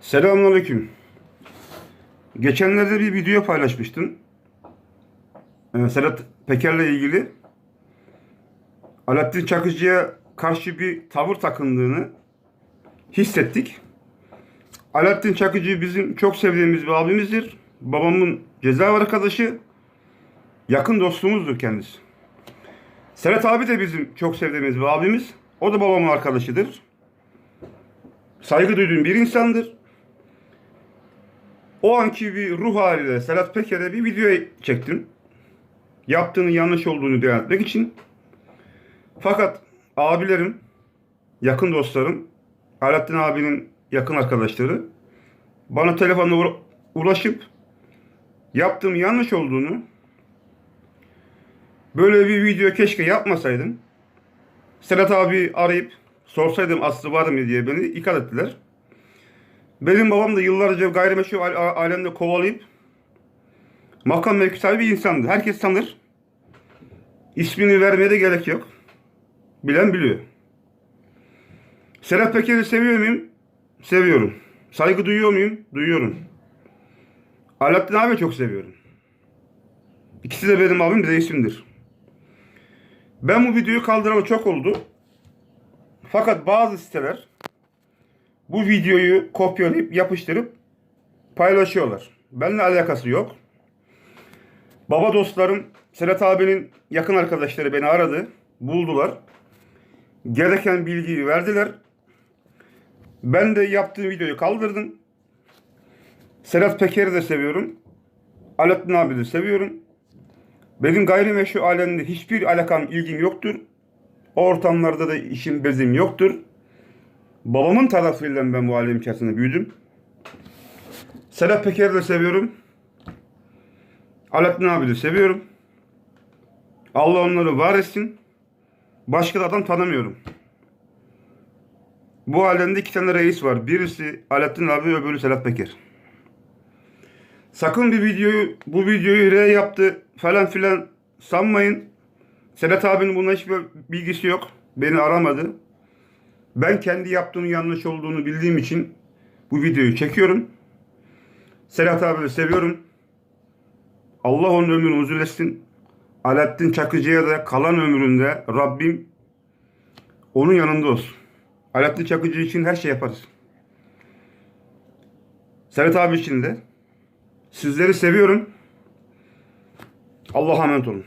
Selamünaleyküm. Geçenlerde bir video paylaşmıştım. Ee, Sedat Peker'le ilgili. Alaaddin Çakıcı'ya karşı bir tavır takındığını hissettik. Alaaddin Çakıcı bizim çok sevdiğimiz bir abimizdir. Babamın cezaevi arkadaşı. Yakın dostumuzdur kendisi. Serhat abi de bizim çok sevdiğimiz bir abimiz. O da babamın arkadaşıdır. Saygı duyduğum bir insandır. O anki bir ruh haliyle Serhat Peker'e bir video çektim. Yaptığının yanlış olduğunu etmek için. Fakat abilerim, yakın dostlarım, Alaaddin abinin yakın arkadaşları bana telefonla uğra- ulaşıp yaptığım yanlış olduğunu böyle bir video keşke yapmasaydım. Serhat abi arayıp sorsaydım aslı var mı diye beni ikaz ettiler. Benim babam da yıllarca gayrimeşru al- al- alemde kovalayıp makam mevki sahibi bir insandı. Herkes tanır. İsmini vermeye de gerek yok. Bilen biliyor. Serhat Peker'i seviyor muyum? Seviyorum. Saygı duyuyor muyum? Duyuyorum. Alaaddin abi çok seviyorum. İkisi de benim abim reisimdir. Ben bu videoyu kaldıralı çok oldu. Fakat bazı siteler bu videoyu kopyalayıp yapıştırıp paylaşıyorlar. Benimle alakası yok. Baba dostlarım, Serhat abinin yakın arkadaşları beni aradı. Buldular. Gereken bilgiyi verdiler. Ben de yaptığım videoyu kaldırdım. Serhat Peker'i de seviyorum. Alaaddin abi de seviyorum. Benim gayrimeşru alemde hiçbir alakam, ilgim yoktur. O ortamlarda da işim bezim yoktur. Babamın tarafıyla ben bu alem içerisinde büyüdüm. Serhat Peker'i de seviyorum. Alaaddin abi de seviyorum. Allah onları var etsin. Başka da adam tanımıyorum. Bu alemde iki tane reis var. Birisi Alaaddin abi öbürü Serhat Peker. Sakın bir videoyu, bu videoyu R yaptı falan filan sanmayın. Serhat abinin buna hiçbir bilgisi yok. Beni aramadı. Ben kendi yaptığımın yanlış olduğunu bildiğim için bu videoyu çekiyorum. Serhat abi seviyorum. Allah onun ömrünü uzun etsin. Alaaddin Çakıcı'ya da kalan ömründe Rabbim onun yanında olsun. Alaaddin Çakıcı için her şey yaparız. Serhat abi için de. Sizleri seviyorum. Allah'a emanet olun.